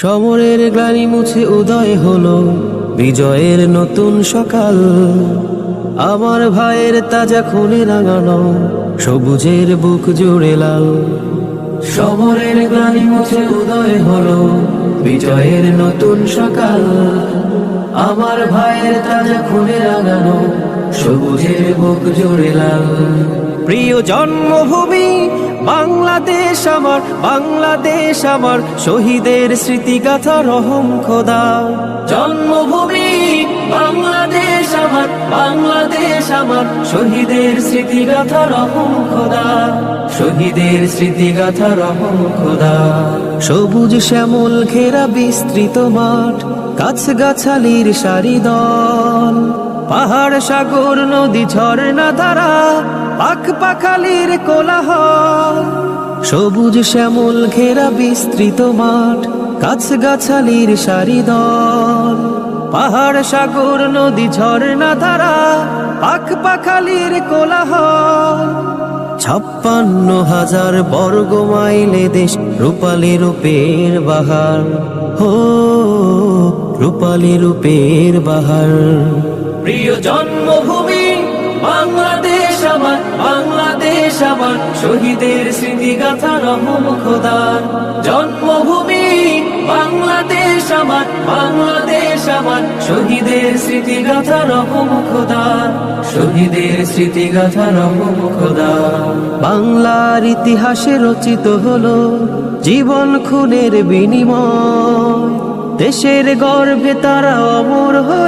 সমরের গ্লানি মুছে উদয় হলো, বিজয়ের নতুন সকাল। আমার ভাইয়ের তাজা খুনে রাঙানো, সবুজের বুক জুড়ে লাল। সমরের গ্লানি মুছে উদয় হলো, বিজয়ের নতুন সকাল। আমার ভাইয়ের তাজা খুনে রাঙানো, সবুজের বুক জুড়ে লাল। প্রিয় জন্মভূমি বাংলাদেশ আমার বাংলাদেশ আমার, শহীদের স্মৃতিগাথা রহম খোদা। জন্মভূমি, বাংলাদেশ আমার বাংলাদেশ আমার, শহীদের স্মৃতিগাথা রহম খোদা। শহীদের স্মৃতিগাথা রহম খোদা। সবুজ শ্যামল ঘেরা বিস্তৃত মাঠ গাছ গাছালির সারি দল। পাহাড় সাগর, নদী ঝর্ণা ধারা পাখ পাখালির কোলাহল, সবুজ শ্যামল ঘেরা বিস্তৃত মাঠ, গাছ গাছালির সারি দল। পাহাড় সাগর, নদী ঝর্ণা ধারা পাখ পাখালির কোলাহল। ছাপ্পান্ন হাজার বর্গ মাইলে দেশ, রূপালী রূপের বাহার। হো, রূপালী রূপের বাহার। প্রিয় জন্মভূমি আমার বাংলাদেশ শহীদের স্মৃতিগাথা রহম খোদার জন্মভূমি, বাংলাদেশ আমার বাংলাদেশ আমার। শহীদের স্মৃতিগাথা রহম খোদার শহীদের স্মৃতিগাথা রহম খোদা। বাংলার ইতিহাসে রচিত হলো জীবন খুনের বিনিময়। দেশের গর্ভে তারা অমর হয়ে